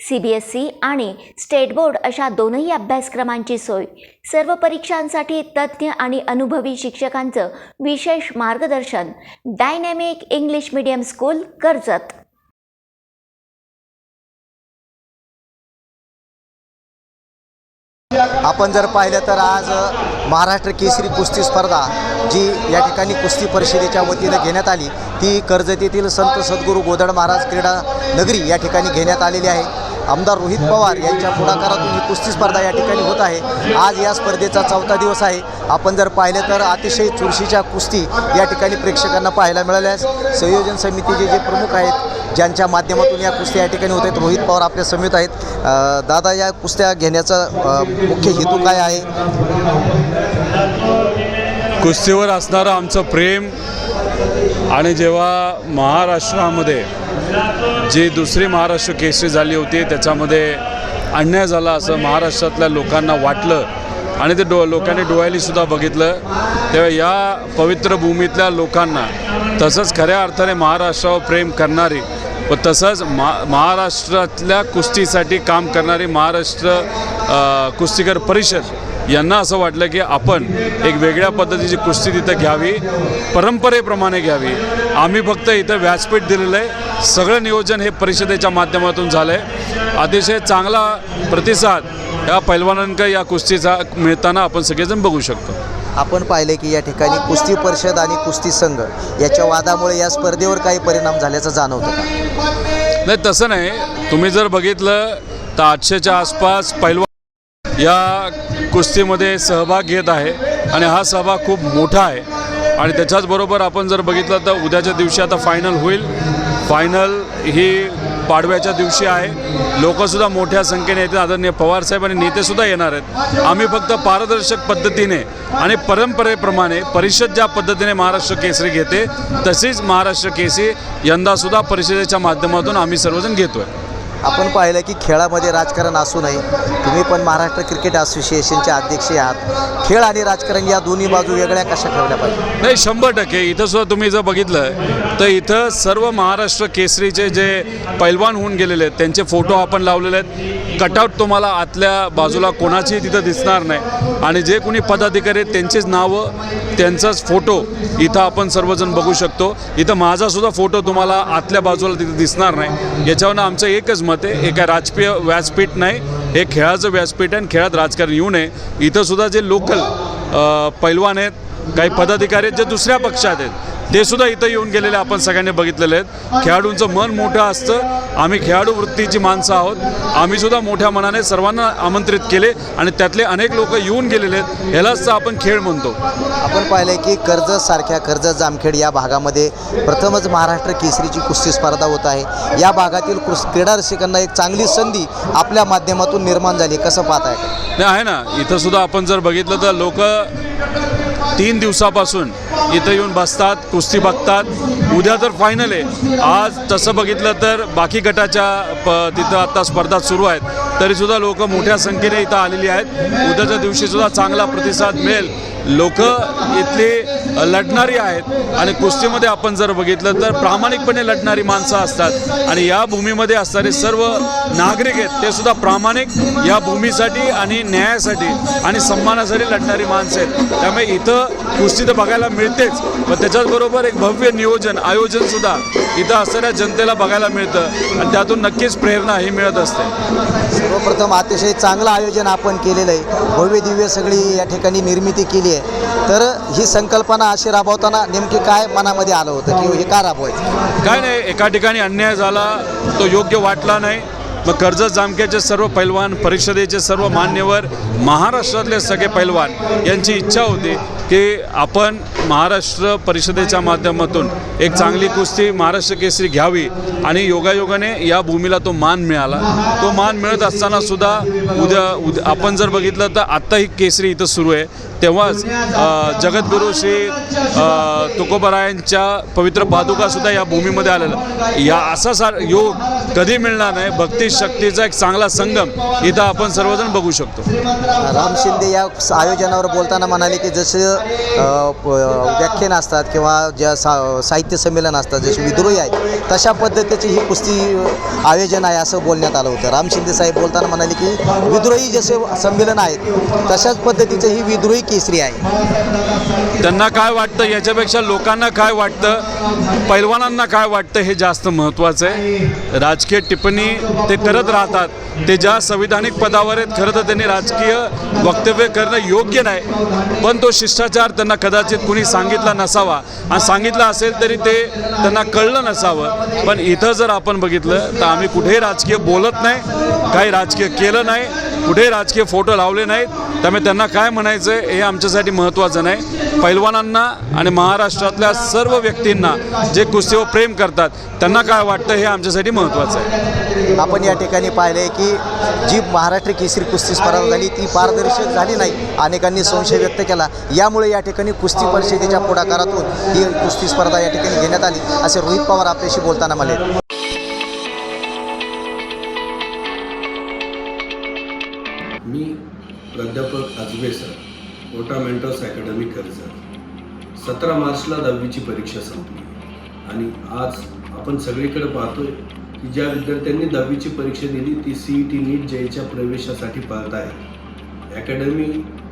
C B S C आणि state board अशा दोनही अभ्यासक्रमांची सोय. सर्व परीक्षांसाठी तज्ज्ञ आणि अनुभवी शिक्षकांचं विशेष मार्गदर्शन. Dynamic English medium school Karjat. आपण जर पाहिलं तर आज महाराष्ट्र केसरी कुस्ती स्पर्धा जी या ठिकाणी कुस्ती परिषदेच्या वतीनं घेण्यात आली ती कर्जत येथील संत सद्गुरू गोदड महाराज क्रीडा नगरी या ठिकाणी घेण्यात आलेली आहे. आमदार रोहित पवार यांच्या पुढाकारातून ही कुस्ती स्पर्धा या ठिकाणी होत आहे. आज या स्पर्धेचा चौथा दिवस आहे. आपण जर पाहिलं तर अतिशय चुरशीच्या कुस्ती या ठिकाणी प्रेक्षकांना पाहायला मिळाल्यास संयोजन समितीचे जे प्रमुख आहेत ज्यांच्या माध्यमातून या कुस्त्या या ठिकाणी होत आहेत रोहित पवार आपल्या समित आहेत. दादा या कुस्त्या घेण्याचा मुख्य हेतू काय आहे? कुस्तीवर असणारं आमचं प्रेम आणि जेव्हा महाराष्ट्रामध्ये जी दुसरी महाराष्ट्र केसरी झाली होती त्याच्यामध्ये अन्याय झाला असं महाराष्ट्रातल्या लोकांना वाटलं आणि ते डो लोकांनी डोळ्यालीसुद्धा बघितलं तेव्हा या पवित्र भूमीतल्या लोकांना तसंच खऱ्या अर्थाने महाराष्ट्रावर प्रेम करणारी व तसंच मा महाराष्ट्रातल्या कुस्तीसाठी काम करणारी महाराष्ट्र कुस्तीगर कुस्तीकर परिषद यांना असं वाटलं की आपण एक वेगळ्या पद्धतीची कुस्ती तिथं घ्यावी परंपरेप्रमाणे घ्यावी. आम्ही फक्त इथं व्यासपीठ दिलेलं आहे. सगळं नियोजन हे परिषदेच्या माध्यमातून झालं आहे अतिशय चांगला प्रतिसाद या पैलवानांकडे या कुस्तीचा मिळताना आपण सगळेजण बघू शकतो. आपण पाहिले की या ठिकाणी कुस्ती परिषद आणि कुस्ती संघ याच्या वादामुळे या स्पर्धेवर काही परिणाम झाल्याचं जाणवतं का? नाही तसं नाही. तुम्ही जर बघितलं तर आठशेच्या आसपास पैलवान या कुस्तीमध्ये सहभाग घेत आहे आणि हा सहभाग खूप मोठा आहे. आणि त्याच्याचबरोबर आपण जर बघितलं तर उद्याच्या दिवशी आता फायनल होईल. फायनल ही पाडव्याच्या दिवशी आहे. लोकंसुद्धा मोठ्या संख्येने येतील. आदरणीय पवारसाहेब आणि नेतेसुद्धा येणार आहेत. आम्ही फक्त पारदर्शक पद्धतीने आणि परंपरेप्रमाणे परिषद ज्या पद्धतीने महाराष्ट्र केसरी घेते तशीच महाराष्ट्र केसरी यंदासुद्धा परिषदेच्या माध्यमातून आम्ही सर्वजण घेतो आहे आपण पाहिलं की खेळामध्ये राजकारण असू नये. तुम्ही पण महाराष्ट्र क्रिकेट असोसिएशनचे अध्यक्ष आहात. खेळ आणि राजकारण या दोन्ही बाजू वेगळ्या कशा ठेवल्या पाहिजे? नाही शंभर टक्के. इथं सुद्धा तुम्ही जर बघितलं तर इथं सर्व महाराष्ट्र केसरीचे जे पैलवान होऊन गेलेले आहेत त्यांचे फोटो आपण लावलेले आहेत. कटआउट तुम्हाला आतल्या बाजूला कोणाचीही तिथं दिसणार नाही. आणि जे कोणी पदाधिकारी आहेत त्यांचीच नावं त्यांचाच फोटो इथं आपण सर्वजण बघू शकतो. इथं माझासुद्धा फोटो तुम्हाला आतल्या बाजूला तिथं दिसणार नाही. याच्यावरनं आमचं एकच मत आहे हे काय राजकीय व्यासपीठ नाही हे खेळाचं व्यासपीठ आहे आणि खेळात राजकारण येऊ नये. इथंसुद्धा जे लोकल पैलवान आहेत काही पदाधिकारी आहेत जे दुसऱ्या पक्षात आहेत ते सुद्धा इथं येऊन गेलेले आपण सगळ्यांनी बघितलेले आहेत. खेळाडूंचं मन मोठं असतं. आम्ही खेळाडू वृत्तीची माणसं आहोत. आम्ही सुद्धा मोठ्या मनाने सर्वांना आमंत्रित केले आणि त्यातले अनेक लोक येऊन गेलेले आहेत. ह्यालाच आपण खेळ म्हणतो. आपण पाहिलं की कर्जत सारख्या कर्जत जामखेड या भागामध्ये प्रथमच महाराष्ट्र केसरीची कुस्ती स्पर्धा होत आहे. या भागातील कुस क्रीडा रसिकांना एक चांगली संधी आपल्या माध्यमातून निर्माण झाली. कसं पाहताय? नाही आहे ना. इथं सुद्धा आपण जर बघितलं तर लोक तीन दिवसापासून इथं येऊन बसतात कुस्ती बघतात. उद्या तर फायनल आहे. आज तसं बघितलं तर बाकी गटाच्या प तिथं आता स्पर्धा सुरू आहेत. तरीसुद्धा लोक मोठ्या संख्येने इथं आलेली आहेत. उद्याच्या दिवशीसुद्धा चांगला प्रतिसाद मिळेल. लोक इथली लढणारी आहेत आणि कुस्तीमध्ये आपण जर बघितलं तर प्रामाणिकपणे लढणारी माणसं असतात. आणि या भूमीमध्ये असणारे सर्व नागरिक आहेत ते सुद्धा प्रामाणिक या भूमीसाठी आणि न्यायासाठी आणि सन्मानासाठी लढणारी माणसं आहेत. त्यामुळे इथं कुस्ती तर बघायला मिळतेच. पण त्याच्याचबरोबर एक भव्य नियोजन आयोजनसुद्धा इथं असणाऱ्या जनतेला बघायला मिळतं आणि त्यातून नक्कीच प्रेरणा ही मिळत असते. सर्वप्रथम अतिशय चांगलं आयोजन आपण केलेलं आहे. भव्य दिव्य सगळी या ठिकाणी निर्मिती केली आहे. तर ही संकल्पना अशी राबवताना नेमकी काय मनामध्ये आलं होतं की हे का राबवायचं? काय नाही एका ठिकाणी अन्याय झाला तो योग्य वाटला नाही. मग कर्जत जामखेडचे सर्व पैलवान परिषदेचे सर्व मान्यवर महाराष्ट्रातले सगळे पैलवान यांची इच्छा होती. की आपण महाराष्ट्र परिषदेच्या माध्यमातून एक चांगली कुस्ती महाराष्ट्र केसरी घ्यावी आणि योगायोगाने या भूमीला तो मान मिळाला. तो मान मिळत असताना सुद्धा उद्या उद्या आपण जर बघितलं तर आत्ता ही केसरी इथं सुरू आहे. तेव्हाच जगद्गुरू श्री तुकोबरायांच्या पवित्र पादुकासुद्धा या भूमीमध्ये आलेलं या असा सा योग कधी मिळणार नाही भक्ती शक्तीचा एक चांगला संगम इथं आपण सर्वजण बघू शकतो. राम शिंदे या आयोजनावर बोलताना म्हणाले की जसं व्याख्यान असतात किंवा ज्या सा साहित्य संमेलन असतात जसे विद्रोही आहे तशा पद्धतीची ही कुस्ती आयोजन आहे असं बोलण्यात आलं होतं. राम शिंदे साहेब बोलताना म्हणाले की विद्रोही जसे संमेलन आहेत तशाच पद्धतीचं ही विद्रोही केसरी आहे. त्यांना काय वाटतं? याच्यापेक्षा लोकांना काय वाटतं? पैलवानांना काय वाटतं? हे जास्त महत्त्वाचं आहे. राजकीय टिप्पणी ते करत राहतात. ते ज्या संविधानिक पदावर आहेत खरं तर त्यांनी राजकीय वक्तव्य करणं योग्य नाही. पण तो भ्रष्टाचार त्यांना कदाचित कुणी सांगितला नसावा. आणि सांगितलं असेल तरी ते त्यांना कळलं नसावं. पण इथं जर आपण बघितलं तर आम्ही कुठेही राजकीय बोलत नाही काही राजकीय केलं नाही कुठेही राजकीय फोटो लावले नाहीत. त्यामुळे त्यांना काय म्हणायचं आहे हे आमच्यासाठी महत्त्वाचं नाही. पैलवानांना आणि महाराष्ट्रातल्या सर्व व्यक्तींना जे कुस्तीवर प्रेम करतात त्यांना काय वाटतं हे आमच्यासाठी महत्त्वाचं आहे. आपण या ठिकाणी पाहिलं आहे की जी महाराष्ट्र केसरी कुस्ती स्पर्धा झाली ती पारदर्शक झाली नाही. अनेकांनी संशय व्यक्त केला. यामुळे या ठिकाणी कुस्ती परिषदेच्या पुढाकारातून ही कुस्ती स्पर्धा या ठिकाणी घेण्यात आली असे रोहित पवार आपल्याशी बोलताना म्हणाले. मी प्राध्यापक Ajbe sir Kota Mentos academy Karjat. सतरा मार्चला दहावीची परीक्षा संपली आणि आज आपण सगळीकडे पाहतोय की ज्या विद्यार्थ्यांनी दहावीची परीक्षा दिली ती सी ई टी नीट जयच्या प्रवेशासाठी पाहत आहेत. अकॅडमी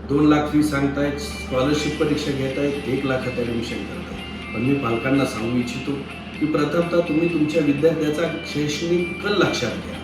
दोन लाख फी सांगतायत स्कॉलरशिप परीक्षा घेत आहेत एक लाखात ॲडमिशन करतायत. पण मी पालकांना सांगू इच्छितो की प्रथमतः तुम्ही तुमच्या विद्यार्थ्याचा शैक्षणिक कल लक्षात घ्या.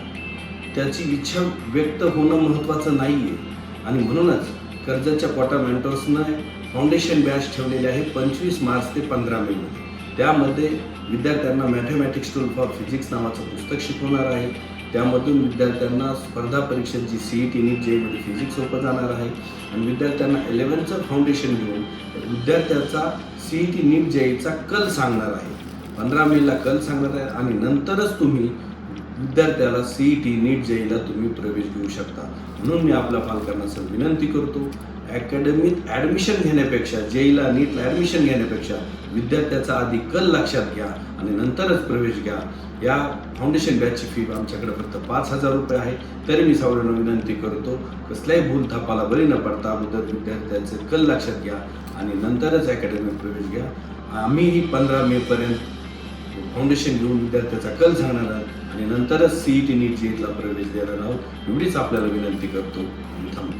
त्याची इच्छा व्यक्त होणं महत्त्वाचं नाही आहे आणि म्हणूनच कर्जाच्या कॉटा मेंटर्सनं फाउंडेशन बॅच ठेवलेले आहे पंचवीस मार्च ते पंधरा मेमध्ये त्यामध्ये विद्यार्थ्यांना मॅथमॅटिक्स टूल फॉर फिजिक्स नावाचं पुस्तक शिकवणार आहे. त्यामधून विद्यार्थ्यांना स्पर्धा परीक्षांची सी ई टी नीट जेमध्ये फिजिक्स सोपं जाणार आहे. आणि विद्यार्थ्यांना इलेव्हनचं फाउंडेशन घेऊन विद्यार्थ्याचा सी ई टी नीट जेईचा कल सांगणार आहे. पंधरा मेला कल सांगणार आहे आणि नंतरच तुम्ही विद्यार्थ्याला सी ई टी नीट जेईला तुम्ही प्रवेश घेऊ शकता. म्हणून मी आपल्या पालकांना सर विनंती करतो अकॅडमीत ॲडमिशन घेण्यापेक्षा जेईला नीटला ॲडमिशन घेण्यापेक्षा विद्यार्थ्याचा आधी कल लक्षात घ्या आणि नंतरच प्रवेश घ्या. या फाउंडेशन बॅचची फी आमच्याकडे फक्त पाच हजार रुपये आहे. तरी मी सर्वांना विनंती करतो कसल्याही भूल थापाला बळी न पडता अगोदर विद्यार्थ्यांचे कल लक्षात घ्या आणि नंतरच अकॅडमीत प्रवेश घ्या. आम्हीही पंधरा मेपर्यंत फाउंडेशन घेऊन विद्यार्थ्याचा कल सांगणार आहोत आणि नंतरच सीईटी नीट जेटला प्रवेश देणार आहोत. एवढीच आपल्याला विनंती करतो आणि थांबतो.